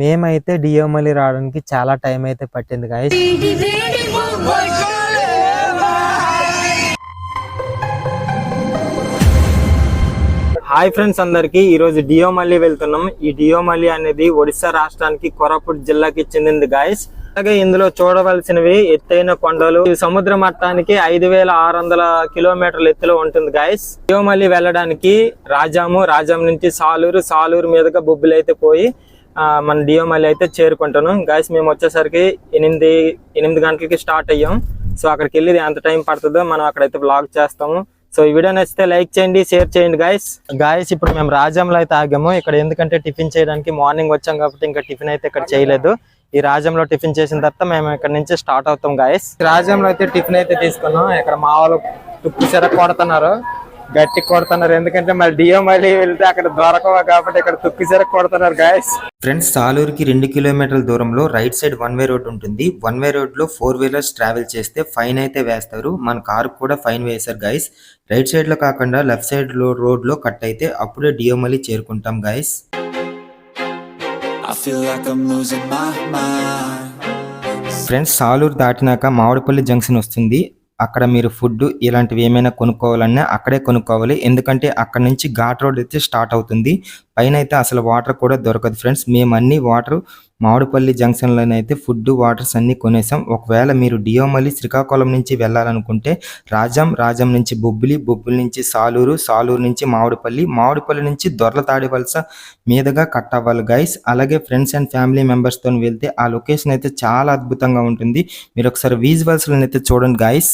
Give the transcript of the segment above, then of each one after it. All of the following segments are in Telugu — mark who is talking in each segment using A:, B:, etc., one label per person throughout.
A: మేమైతే డియోమలి రావడానికి చాలా టైం అయితే పట్టింది గాయస్ హాయ్ ఫ్రెండ్స్ అందరికి ఈరోజు రోజు డియోమల్లి వెళ్తున్నాం. ఈ డియోమల్లి అనేది ఒడిశా రాష్ట్రానికి కొరాపూట్ జిల్లాకి చెందింది గాయస్ అలాగే ఇందులో చూడవలసినవి ఎత్తైన కొండలు. ఈ సముద్ర మట్టానికి ఐదు వేల ఆరు వందల కిలోమీటర్ల ఎత్తులో ఉంటుంది గాయస్ డియోమల్లి వెళ్ళడానికి రాజాము రాజాం నుంచి సాలూరు సాలూరు మీదుగా బొబ్బులు అయితే పోయి మన డియోమల్లి అయితే చేరుకుంటాను. గాయస్ మేము వచ్చేసరికి ఎనిమిది ఎనిమిది గంటలకి స్టార్ట్ అయ్యాం. సో అక్కడికి వెళ్ళి ఎంత టైం పడుతుందో మనం అక్కడైతే బ్లాగ్ చేస్తాము. సో ఈ వీడియో నచ్చితే లైక్ చేయండి షేర్ చేయండి గాయస్ గాయస్ ఇప్పుడు మేము రాజంలో అయితే ఆగాము. ఇక్కడ ఎందుకంటే టిఫిన్ చేయడానికి మార్నింగ్ వచ్చాం కాబట్టి ఇంకా టిఫిన్ అయితే ఇక్కడ చేయలేదు. ఈ రాజంలో టిఫిన్ చేసిన తర్వాత మేము ఇక్కడ నుంచి స్టార్ట్ అవుతాం గాయస్ రాజంలో అయితే టిఫిన్ అయితే తీసుకున్నాం. ఇక్కడ మా వాళ్ళు తుప్పు చెర కొడుతున్నారు. గట్టి కొడుతున్నారు. ఎందుకంటే మరి డియో మళ్ళీ వెళ్తే అక్కడ దొరకవా కాబట్టి ఇక్కడ తుక్కి చెర కొడుతున్నారు గాయస్
B: ఫ్రెండ్స్ సాలూరుకి రెండు కిలోమీటర్ల దూరంలో right side one way road ఉంటుంది. వన్ వే రోడ్లో ఫోర్ వీలర్స్ ట్రావెల్ చేస్తే ఫైన్ అయితే వేస్తారు. మన కారు కూడా ఫైన్ వేశారు గైస్ రైట్ సైడ్లో కాకుండా లెఫ్ట్ సైడ్లో రోడ్లో కట్ అయితే అప్పుడే చేరుకుంటాం
C: I'm losing my mind.
B: Friends Saluru దాటినాక Mamidipalli junction వస్తుంది. అక్కడ మీరు ఫుడ్ ఇలాంటివి ఏమైనా కొనుక్కోవాలన్నా అక్కడే కొనుక్కోవాలి. ఎందుకంటే అక్కడ నుంచి ఘాట్ రోడ్ అయితే స్టార్ట్ అవుతుంది. పైన అయితే అసలు వాటర్ కూడా దొరకదు ఫ్రెండ్స్. మేము అన్ని వాటర్ మామిడిపల్లి జంక్షన్లోనే అయితే ఫుడ్ వాటర్స్ అన్నీ కొనేసాం. ఒకవేళ మీరు డియోమల్లి శ్రీకాకుళం నుంచి వెళ్ళాలనుకుంటే రాజం రాజం నుంచి బొబ్బిలి బొబ్బిలి నుంచి సాలూరు సాలూరు నుంచి మామిడిపల్లి మామిడిపల్లి నుంచి దొర్ల తాడివలస మీదుగా కట్ అవ్వాలి గైస్ అలాగే ఫ్రెండ్స్ అండ్ ఫ్యామిలీ మెంబర్స్తో వెళ్తే ఆ లొకేషన్ అయితే చాలా అద్భుతంగా ఉంటుంది. మీరు ఒకసారి విజువల్స్ అయితే చూడండి గైస్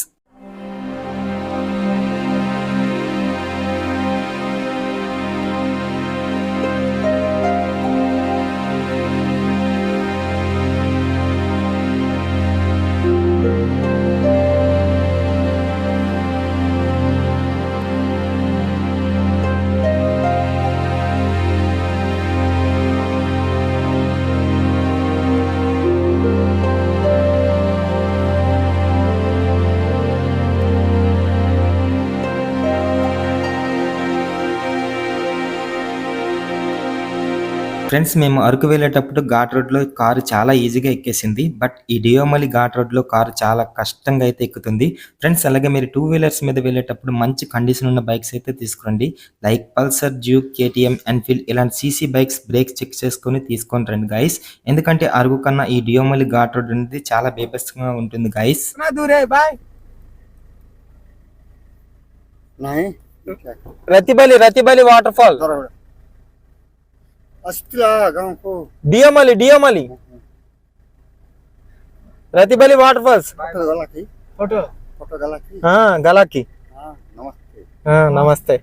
B: ఫ్రెండ్స్ మేము అరకు వెళ్ళేటప్పుడు ఘాట్ రోడ్లో కారు చాలా ఈజీగా ఎక్కేసింది. బట్ ఈ డియోమలి ఘాట్ రోడ్లో కారు చాలా కష్టంగా అయితే ఎక్కుతుంది. ఫ్రెండ్స్ అలాగే మీరు టూ వీలర్స్ మీద వెళ్ళేటప్పుడు మంచి కండిషన్ ఉన్న బైక్స్ అయితే తీసుకురండి. లైక్ పల్సర్ జ్యూక్ కేటీఎం ఎన్ఫీల్డ్ ఇలాంటి సీసీ బైక్స్ బ్రేక్స్ చెక్ చేసుకొని తీసుకొని రండి గైస్ ఎందుకంటే అరుగు కన్నా ఈ డియోమలి ఘాట్ రోడ్ అనేది చాలా బేబస్గా ఉంటుంది guys
A: Ratibali Ratibali water fall
D: अस्तिला गांव
A: को डीएम अली डीएम अली रतीब अली वाटफल्स
D: फोटो गला की फोटो फोटो गला की
A: हाँ गला की
D: हाँ नमस्ते
A: हाँ नमस्ते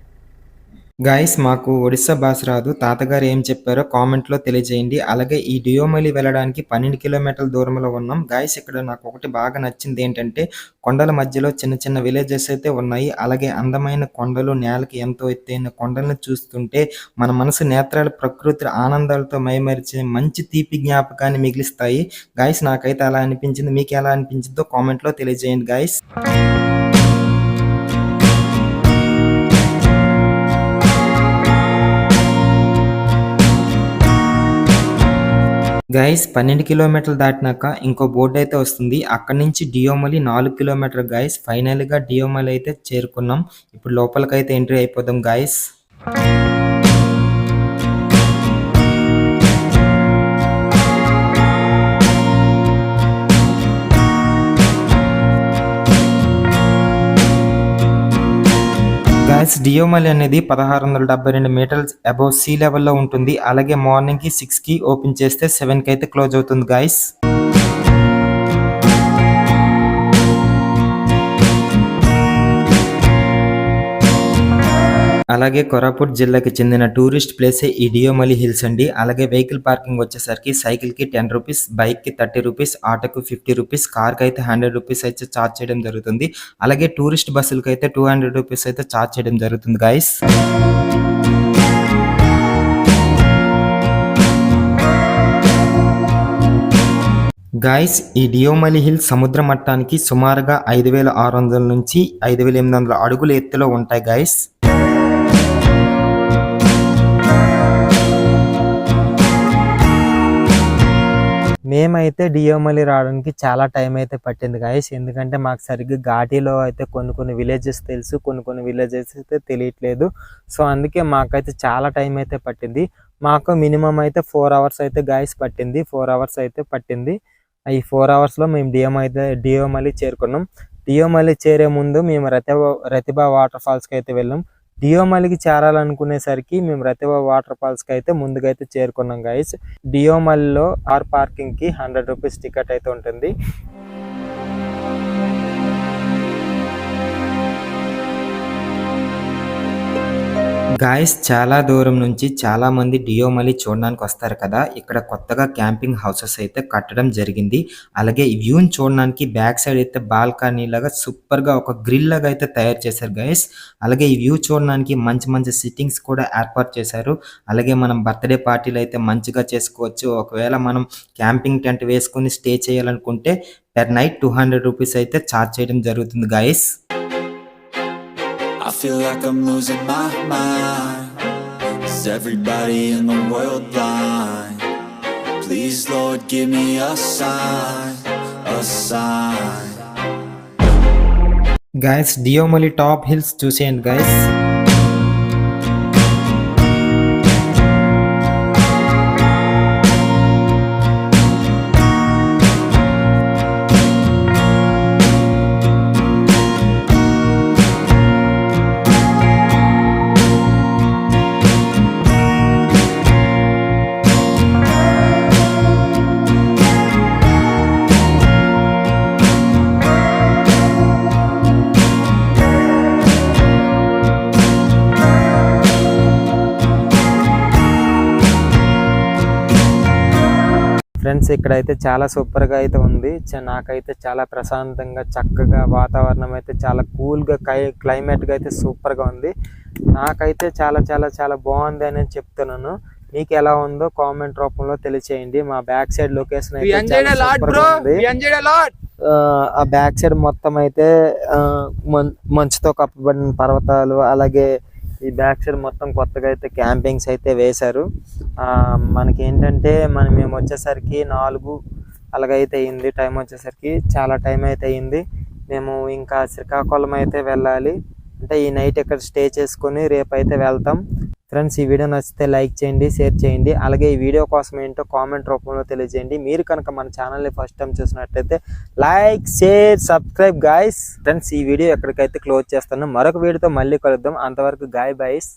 B: గాయస్ మాకు ఒడిస్సా భాష రాదు. తాతగారు ఏం చెప్పారో కామెంట్లో తెలియజేయండి. అలాగే ఈ డియోమలి వెళ్ళడానికి పన్నెండు కిలోమీటర్ల దూరంలో ఉన్నాం. గాయస్ ఇక్కడ నాకు ఒకటి బాగా నచ్చింది ఏంటంటే కొండల మధ్యలో చిన్న చిన్న విలేజెస్ అయితే ఉన్నాయి. అలాగే అందమైన కొండలు నేలకి ఎంతో ఎత్తైన కొండలను చూస్తుంటే మన మనసు నేత్రాల ప్రకృతి ఆనందాలతో మైమరిచే మంచి తీపి జ్ఞాపకాన్ని మిగిలిస్తాయి. గాయస్ నాకైతే అలా అనిపించింది. మీకు ఎలా అనిపించిందో కామెంట్లో తెలియజేయండి గాయస్ గైస్ పన్నెండు కిలోమీటర్లు దాటినాక ఇంకో బోర్డు అయితే వస్తుంది. అక్కడ నుంచి డియోమలి నాలుగు కిలోమీటర్ గైస్ ఫైనల్గా డియోమలి అయితే చేరుకున్నాం. ఇప్పుడు లోపలికైతే ఎంట్రీ అయిపోదాం గైస్ గాయస్ డియోమల్ అనేది పదహారు వందల డెబ్బై రెండు మీటర్స్ అబౌవ్ సీ లెవెల్లో ఉంటుంది. అలాగే మార్నింగ్కి సిక్స్కి ఓపెన్ చేస్తే సెవెన్కి అయితే క్లోజ్ అవుతుంది గాయస్ అలాగే కొరాపూట్ జిల్లాకి చెందిన టూరిస్ట్ ప్లేసే ఈ డియోమలి హిల్స్ అండి. అలాగే వెహికల్ పార్కింగ్ వచ్చేసరికి సైకిల్కి టెన్ రూపీస్ బైక్కి థర్టీ రూపీస్ ఆటోకి ఫిఫ్టీ రూపీస్ కార్కి అయితే హండ్రెడ్ రూపీస్ అయితే చార్జ్ చేయడం జరుగుతుంది. అలాగే టూరిస్ట్ బస్సులకి అయితే టూ హండ్రెడ్ రూపీస్ అయితే చార్జ్ చేయడం జరుగుతుంది గాయస్ గాయస్ ఈ డియోమలి హిల్ సముద్ర మట్టానికి సుమారుగా ఐదు వేల ఆరు వందల నుంచి ఐదు వేల ఎనిమిది వందల అడుగుల ఎత్తులో ఉంటాయి గాయస్
A: మేమైతే డియోమలి రావడానికి చాలా టైం అయితే పట్టింది గాయస్ ఎందుకంటే మాకు సరిగ్గా ఘాటీలో అయితే కొన్ని కొన్ని విలేజెస్ తెలుసు కొన్ని కొన్ని విలేజెస్ అయితే తెలియట్లేదు. సో అందుకే మాకైతే చాలా టైం అయితే పట్టింది. మాకు మినిమం అయితే ఫోర్ అవర్స్ అయితే గాయస్ పట్టింది. ఫోర్ అవర్స్ అయితే పట్టింది. ఈ ఫోర్ అవర్స్లో మేము డియోమ్ అయితే డియోమలి చేరుకున్నాం. డియోమలి చేరే ముందు మేము రతిబా రతిబా వాటర్ ఫాల్స్కి అయితే వెళ్ళాం. డియోమలికి చేరాలనుకునేసరికి మేము రతిబా వాటర్ ఫాల్స్కి అయితే ముందుగా అయితే చేరుకున్నాం గైస్ డియోమలిలో కార్ పార్కింగ్కి హండ్రెడ్ రూపీస్ టికెట్ అయితే ఉంటుంది.
B: గాయస్ చాలా దూరం నుంచి చాలా మంది డియోమలి చూడడానికి వస్తారు కదా. ఇక్కడ కొత్తగా క్యాంపింగ్ హౌసెస్ అయితే కట్టడం జరిగింది. అలాగే వ్యూని చూడడానికి బ్యాక్ సైడ్ అయితే బాల్కనీ లాగా సూపర్గా ఒక గ్రిల్ లాగా అయితే తయారు చేశారు గైస్ అలాగే ఈ వ్యూ చూడడానికి మంచి మంచి సిట్టింగ్స్ కూడా ఏర్పాటు చేశారు. అలాగే మనం బర్త్డే పార్టీలు అయితే మంచిగా చేసుకోవచ్చు. ఒకవేళ మనం క్యాంపింగ్ టెంట్ వేసుకొని స్టే చేయాలనుకుంటే per night two hundred rupees అయితే ఛార్జ్ చేయడం జరుగుతుంది guys
C: feel like I'm losing my mind. Is everybody in the world blind? Please, Lord, give me a sign A sign.
B: Guys, Dio Mali top hills to send guys.
A: Friends ఇక్కడైతే చాలా సూపర్గా అయితే ఉంది. నాకైతే చాలా ప్రశాంతంగా చక్కగా వాతావరణం అయితే చాలా కూల్గా క్లై- క్లైమేట్గా అయితే సూపర్గా ఉంది. నాకైతే చాలా చాలా చాలా బాగుంది అని చెప్తున్నాను. మీకు ఎలా ఉందో కామెంట్ రూపంలో తెలియచేయండి. మా బ్యాక్ సైడ్ లొకేషన్ అయితే ఆ, బ్యాక్ సైడ్ మొత్తం అయితే మంచుతో కప్పబడిన పర్వతాలు అలాగే ఈ బ్యాక్ సైడ్ మొత్తం కొత్తగా అయితే క్యాంపింగ్స్ అయితే వేశారు. మనకి ఏంటంటే మనం మేము వచ్చేసరికి నాలుగు అలాగైతే అయింది. టైం వచ్చేసరికి చాలా టైం అయితే అయింది. మేము ఇంకా శ్రీకాకుళం అయితే వెళ్ళాలి. అంటే ఈ నైట్ ఇక్కడ స్టే చేసుకొని రేపు అయితే వెళ్తాం. ఫ్రెండ్స్ ఈ వీడియో నచ్చితే లైక్ చేయండి షేర్ చేయండి. అలాగే ఈ వీడియో కోసం ఏంటో కామెంట్ రూపంలో తెలియజేయండి. మీరు కనుక మన ఛానల్ని ఫస్ట్ టైం చూసినట్టయితే like share subscribe guys friends ఈ వీడియో ఎక్కడికైతే క్లోజ్ చేస్తాను మరొక వీడియోతో మళ్ళీ కలుద్దాం. అంతవరకు గాయ్ బాయ్స్